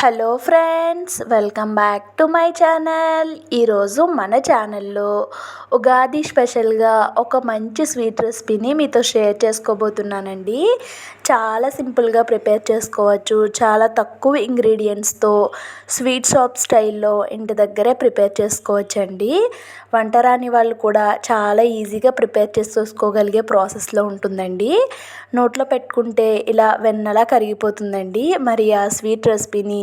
Hello friends welcome back to my channel. ఈరోజు మన ఛానల్లో ఉగాది స్పెషల్గా ఒక మంచి స్వీట్ రెసిపీని మీతో షేర్ చేసుకోబోతున్నానండి. చాలా సింపుల్గా ప్రిపేర్ చేసుకోవచ్చు. చాలా తక్కువ ఇంగ్రీడియంట్స్తో స్వీట్ షాప్ స్టైల్లో ఇంటి దగ్గరే ప్రిపేర్ చేసుకోవచ్చండి. వంట రాని వాళ్ళు కూడా చాలా ఈజీగా ప్రిపేర్ చేసుకోగలిగే ప్రాసెస్లో ఉంటుందండి. నోట్లో పెట్టుకుంటే ఇలా వెన్నలా కరిగిపోతుందండి. మరి ఆ స్వీట్ రెసిపీని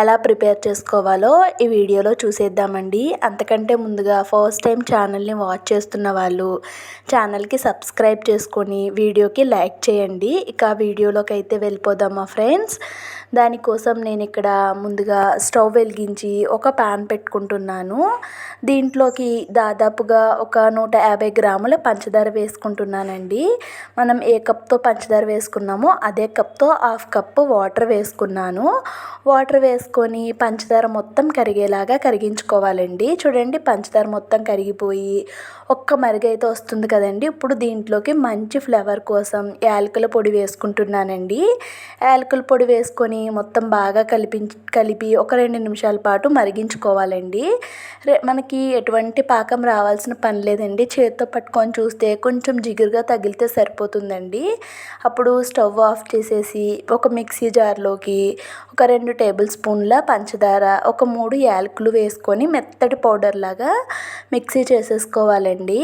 ఎలా ప్రిపేర్ చేసుకోవాలో ఈ వీడియోలో చూసేద్దామండి. అంతకంటే ముందుగా ఫస్ట్ టైం ఛానల్ని వాచ్ చేస్తున్న వాళ్ళు ఛానల్కి సబ్స్క్రైబ్ చేసుకొని వీడియోకి లైక్ చేయండి. ఇక వీడియోలోకి అయితే వెళ్ళిపోదామా ఫ్రెండ్స్. దానికోసం నేను ఇక్కడ ముందుగా స్టవ్ వెలిగించి ఒక ప్యాన్ పెట్టుకుంటున్నాను. దీంట్లోకి దాదాపుగా ఒక నూట యాభై గ్రాముల పంచదార వేసుకుంటున్నానండి. మనం ఏ కప్తో పంచదార వేసుకున్నామో అదే కప్తో హాఫ్ కప్పు వాటర్ వేసుకున్నాను. వాటర్ వేసుకొని పంచదార మొత్తం కరిగేలాగా కరిగించుకోవాలండి. చూడండి పంచదార మొత్తం కరిగిపోయి ఒక్క మరుగైతే వస్తుంది కదండి. ఇప్పుడు దీంట్లోకి మంచి ఫ్లేవర్ కోసం యాలకుల పొడి వేసుకుంటున్నానండి. యాలకుల పొడి వేసుకొని మొత్తం బాగా కలిపి కలిపి ఒక రెండు నిమిషాల పాటు మరిగించుకోవాలండి. మనకి ఎటువంటి పాకం రావాల్సిన పని లేదండి. చేతితో పట్టుకొని చూస్తే కొంచెం జిగురుగా తగిలితే సరిపోతుందండి. అప్పుడు స్టవ్ ఆఫ్ చేసేసి ఒక మిక్సీ జార్లోకి ఒక రెండు టేబుల్ స్పూన్ స్పూన్ల పంచదార ఒక మూడు యాలకులు వేసుకొని మెత్తటి పౌడర్ లాగా మిక్సీ చేసేసుకోవాలండి.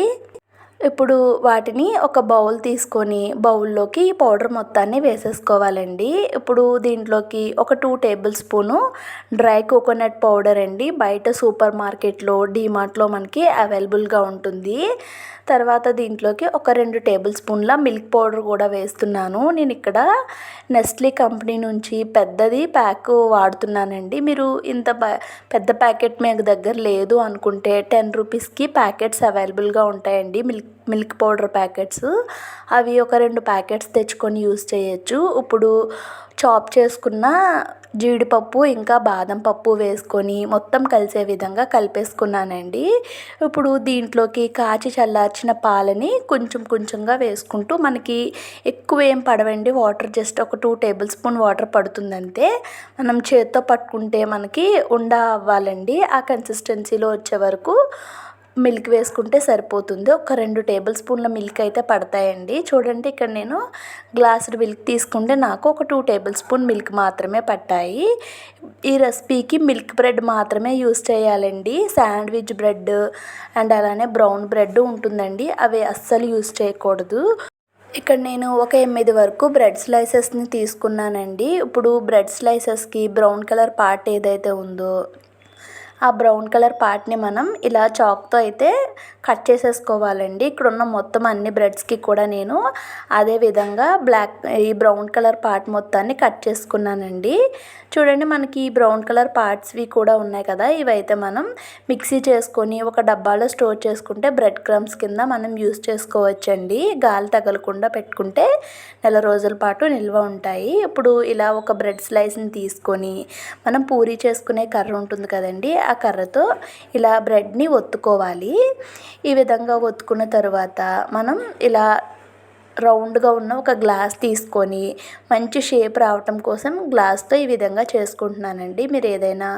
ఇప్పుడు వాటిని ఒక బౌల్ తీసుకొని బౌల్లోకి ఈ పౌడర్ మొత్తాన్ని వేసేసుకోవాలండి. ఇప్పుడు దీంట్లోకి ఒక two tablespoon dry coconut powder అండి. బయట సూపర్ మార్కెట్లో డీమార్ట్లో మనకి అవైలబుల్గా ఉంటుంది. తర్వాత దీంట్లోకి ఒక రెండు టేబుల్ స్పూన్ల మిల్క్ పౌడర్ కూడా వేస్తున్నాను. నేను ఇక్కడ నెస్లీ కంపెనీ నుంచి పెద్దది ప్యాక్ వాడుతున్నానండి. మీరు ఇంత పెద్ద ప్యాకెట్ మీకు దగ్గర లేదు అనుకుంటే టెన్ రూపీస్కి ప్యాకెట్స్ అవైలబుల్గా ఉంటాయండి. Milk milk powder packets. అవి ఒక రెండు ప్యాకెట్స్ తెచ్చుకొని యూస్ చేయొచ్చు. ఇప్పుడు చాప్ చేసుకున్న జీడిపప్పు ఇంకా బాదం పప్పు వేసుకొని మొత్తం కలిసే విధంగా కలిపేసుకున్నానండి. ఇప్పుడు దీంట్లోకి కాచి చల్లార్చిన పాలని కొంచెం కొంచెంగా వేసుకుంటూ మనకి ఎక్కువ ఏం పడవండి. వాటర్ జస్ట్ ఒక టూ టేబుల్ స్పూన్ వాటర్ పడుతుందంతే. మనం చేత్తో పట్టుకుంటే మనకి ఉండ అవ్వాలండి. ఆ కన్సిస్టెన్సీలో వచ్చే వరకు మిల్క్ వేసుకుంటే సరిపోతుంది. ఒక రెండు టేబుల్ స్పూన్ల మిల్క్ అయితే పడతాయండి. చూడండి ఇక్కడ నేను గ్లాసుడ్ మిల్క్ తీసుకుంటే నాకు ఒక టూ టేబుల్ స్పూన్ మిల్క్ మాత్రమే పట్టాయి. ఈ రెసిపీకి మిల్క్ బ్రెడ్ మాత్రమే యూస్ చేయాలండి. శాండ్విచ్ బ్రెడ్ అండ్ అలానే బ్రౌన్ బ్రెడ్ ఉంటుందండి. అవి అస్సలు యూస్ చేయకూడదు. ఇక్కడ నేను ఒక ఎనిమిది వరకు బ్రెడ్ స్లైసెస్ని తీసుకున్నానండి. ఇప్పుడు బ్రెడ్ స్లైసెస్కి బ్రౌన్ కలర్ పార్ట్ ఏదైతే ఉందో ఆ బ్రౌన్ కలర్ పార్ట్ని మనం ఇలా చాక్తో అయితే కట్ చేసేసుకోవాలండి. ఇక్కడ ఉన్న మొత్తం అన్ని బ్రెడ్స్కి కూడా నేను అదే విధంగా బ్లాక్ ఈ బ్రౌన్ కలర్ పార్ట్ మొత్తాన్ని కట్ చేసుకున్నానండి. చూడండి మనకి ఈ బ్రౌన్ కలర్ పార్ట్స్వి కూడా ఉన్నాయి కదా ఇవైతే మనం మిక్సీ చేసుకొని ఒక డబ్బాలో స్టోర్ చేసుకుంటే బ్రెడ్ క్రమ్స్ కింద మనం యూస్ చేసుకోవచ్చండి. గాలి తగలకుండా పెట్టుకుంటే నెల రోజుల పాటు నిల్వ ఉంటాయి. ఇప్పుడు ఇలా ఒక బ్రెడ్ స్లైస్ని తీసుకొని మనం పూరీ చేసుకునే కర్ర ఉంటుంది కదండి ఆ ఆ కర్రతో ఇలా బ్రెడ్ని ఒత్తుకోవాలి. ఈ విధంగా ఒత్తుకున్న తర్వాత మనం ఇలా రౌండ్గా ఉన్న ఒక గ్లాస్ తీసుకొని మంచి షేప్ రావటం కోసం గ్లాస్తో ఈ విధంగా చేసుకుంటున్నానండి. మీరు ఏదైనా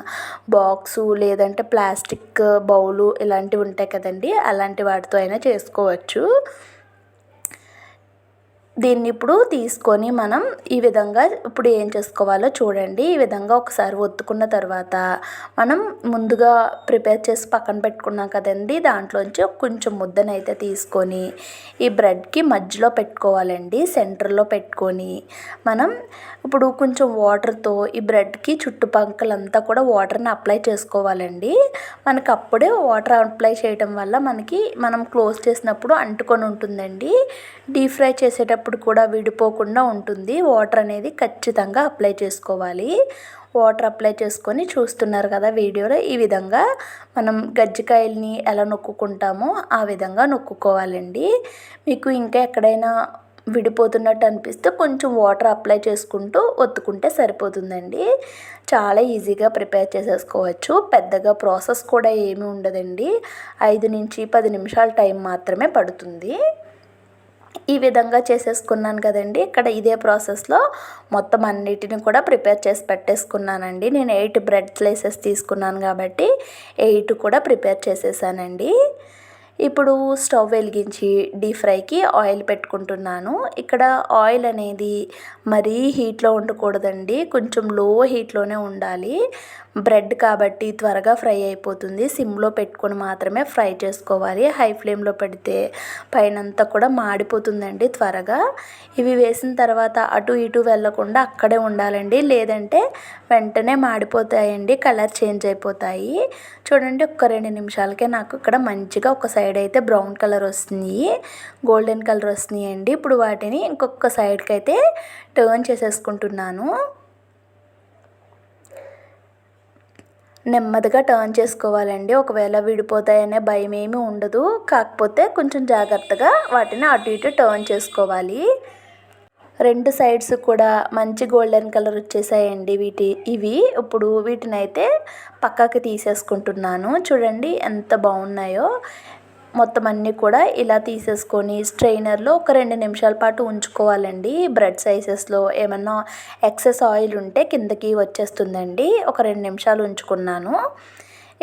బాక్సు లేదంటే ప్లాస్టిక్ బౌలు ఇలాంటివి ఉంటాయి కదండి అలాంటి వాటితో అయినా చేసుకోవచ్చు. దీన్ని ఇప్పుడు తీసుకొని మనం ఈ విధంగా ఇప్పుడు ఏం చేసుకోవాలో చూడండి. ఈ విధంగా ఒకసారి ఒత్తుకున్న తర్వాత మనం ముందుగా ప్రిపేర్ చేసి పక్కన పెట్టుకున్నాం కదండి. దాంట్లోంచి కొంచెం ముద్దనైతే తీసుకొని ఈ బ్రెడ్కి మధ్యలో పెట్టుకోవాలండి. సెంటర్లో పెట్టుకొని మనం ఇప్పుడు కొంచెం వాటర్తో ఈ బ్రెడ్కి చుట్టుపక్కలంతా కూడా వాటర్ని అప్లై చేసుకోవాలండి. మనకు అప్పుడే వాటర్ అప్లై చేయడం వల్ల మనకి మనం క్లోజ్ చేసినప్పుడు అంటుకొని ఉంటుందండి. డీప్ ఫ్రై చేసేటప్పుడు అప్పుడు కూడా విడిపోకుండా ఉంటుంది. వాటర్ అనేది ఖచ్చితంగా అప్లై చేసుకోవాలి. వాటర్ అప్లై చేసుకొని చూస్తున్నారు కదా వీడియోలో ఈ విధంగా మనం గజ్జికాయల్ని ఎలా నొక్కుకుంటామో ఆ విధంగా నొక్కుకోవాలండి. మీకు ఇంకా ఎక్కడైనా విడిపోతున్నట్టు అనిపిస్తే కొంచెం వాటర్ అప్లై చేసుకుంటూ ఒత్తుకుంటే సరిపోతుందండి. చాలా ఈజీగా ప్రిపేర్ చేసేసుకోవచ్చు. పెద్దగా ప్రాసెస్ కూడా ఏమీ ఉండదండి. ఐదు నుంచి పది నిమిషాల టైం మాత్రమే పడుతుంది. ఈ విధంగా చేసేసుకున్నాను కదండి. ఇక్కడ ఇదే ప్రాసెస్లో మొత్తం అన్నిటిని కూడా ప్రిపేర్ చేసి పెట్టేసుకున్నానండి. నేను ఎయిట్ బ్రెడ్ స్లైసెస్ తీసుకున్నాను కాబట్టి ఎయిట్ కూడా ప్రిపేర్ చేసేసానండి. ఇప్పుడు స్టవ్ వెలిగించి డీప్ ఫ్రైకి ఆయిల్ పెట్టుకుంటున్నాను. ఇక్కడ ఆయిల్ అనేది మరీ హీట్లో ఉండకూడదండి. కొంచెం లో హీట్లోనే ఉండాలి. బ్రెడ్ కాబట్టి త్వరగా ఫ్రై అయిపోతుంది. సిమ్లో పెట్టుకొని మాత్రమే ఫ్రై చేసుకోవాలి. హై ఫ్లేమ్లో పెడితే పైనంతా కూడా మాడిపోతుందండి త్వరగా. ఇవి వేసిన తర్వాత అటు ఇటు వెళ్ళకుండా అక్కడే ఉండాలండి. లేదంటే వెంటనే మాడిపోతాయండి. కలర్ చేంజ్ అయిపోతాయి. చూడండి ఒక్క రెండు నిమిషాలకే నాకు ఇక్కడ మంచిగా ఒక సైడ్ అయితే బ్రౌన్ కలర్ వస్తుంది. గోల్డెన్ కలర్ వస్తున్నాయి అండి ఇప్పుడు వాటిని ఇంకొక సైడ్కి అయితే టర్న్ చేసేసుకుంటున్నాను. నెమ్మదిగా టర్న్ చేసుకోవాలండి. ఒకవేళ విడిపోతాయనే భయం ఏమీ ఉండదు. కాకపోతే కొంచెం జాగ్రత్తగా వాటిని అటు ఇటు టర్న్ చేసుకోవాలి. రెండు సైడ్స్ కూడా మంచి గోల్డెన్ కలర్ వచ్చేసాయండి వీటి ఇవి. ఇప్పుడు వీటిని అయితే పక్కకి తీసేసుకుంటున్నాను. చూడండి ఎంత బాగున్నాయో. మొత్తం అన్నీ కూడా ఇలా తీసేసుకొని స్ట్రైనర్లో ఒక రెండు నిమిషాల పాటు ఉంచుకోవాలండి. బ్రెడ్ సైజెస్లో ఏమన్నా ఎక్సెస్ ఆయిల్ ఉంటే కిందకి వచ్చేస్తుందండి. ఒక రెండు నిమిషాలు ఉంచుకున్నాను.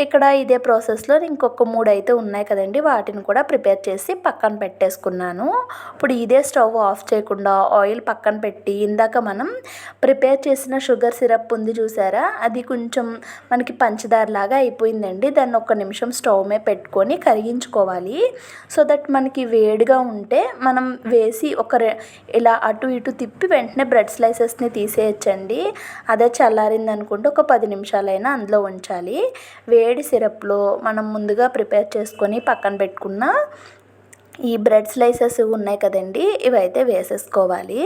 ఇక్కడ ఇదే ప్రాసెస్లో ఇంకొక మూడు అయితే ఉన్నాయి కదండి. వాటిని కూడా ప్రిపేర్ చేసి పక్కన పెట్టేసుకున్నాను. ఇప్పుడు ఇదే స్టవ్ ఆఫ్ చేయకుండా ఆయిల్ పక్కన పెట్టి ఇందాక మనం ప్రిపేర్ చేసిన షుగర్ సిరప్ ఉంది చూసారా? అది కొంచెం మనకి పంచదారలాగా అయిపోయిందండి. దాన్ని ఒక నిమిషం స్టవ్ మీద పెట్టుకొని కరిగించుకోవాలి. సో దట్ మనకి వేడిగా ఉంటే మనం వేసి ఒక ఇలా అటు ఇటు తిప్పి వెంటనే బ్రెడ్ స్లైసెస్ని తీసేయచ్చండి. అదే చల్లారింది అనుకుంటే ఒక పది నిమిషాలైనా అందులో ఉంచాలి. వే వేడి సిరప్లో మనం ముందుగా ప్రిపేర్ చేసుకొని పక్కన పెట్టుకున్న ఈ బ్రెడ్ స్లైసెస్ ఉన్నాయి కదండి ఇవైతే వేసేసుకోవాలి.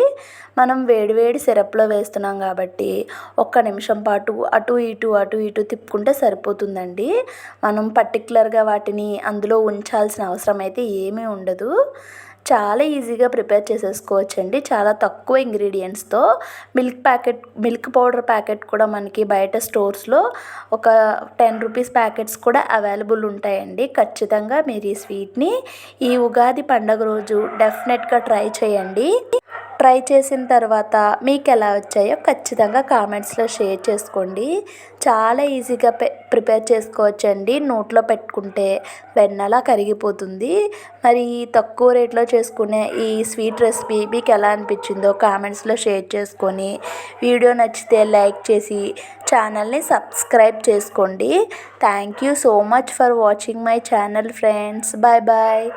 మనం వేడివేడి సిరప్లో వేస్తున్నాం కాబట్టి ఒక్క నిమిషం పాటు అటు ఇటు అటు ఇటు తిప్పుకుంటే సరిపోతుందండి. మనం పర్టికులర్గా వాటిని అందులో ఉంచాల్సిన అవసరం అయితే ఏమీ ఉండదు. చాలా ఈజీగా ప్రిపేర్ చేసేసుకోవచ్చండి. చాలా తక్కువ ఇంగ్రీడియంట్స్తో milk packet milk powder packet కూడా మనకి బయట స్టోర్స్లో ఒక టెన్ రూపీస్ ప్యాకెట్స్ కూడా అవైలబుల్ ఉంటాయండి. ఖచ్చితంగా మీరు ఈ స్వీట్ని ఈ ఉగాది పండగ రోజు డెఫినెట్గా ట్రై చేయండి. ట్రై చేసిన తర్వాత మీకు ఎలా వచ్చాయో ఖచ్చితంగా కామెంట్స్లో షేర్ చేసుకోండి. చాలా ఈజీగా ప్రిపేర్ చేసుకోవచ్చండి. నోట్లో పెట్టుకుంటే వెన్నలా కరిగిపోతుంది. మరి తక్కువ రేట్లో చేసుకునే ఈ స్వీట్ రెసిపీ మీకు ఎలా అనిపించిందో కామెంట్స్లో షేర్ చేసుకొని వీడియో నచ్చితే లైక్ చేసి ఛానల్ని సబ్స్క్రైబ్ చేసుకోండి. Thank you so much for watching my channel friends. Bye bye.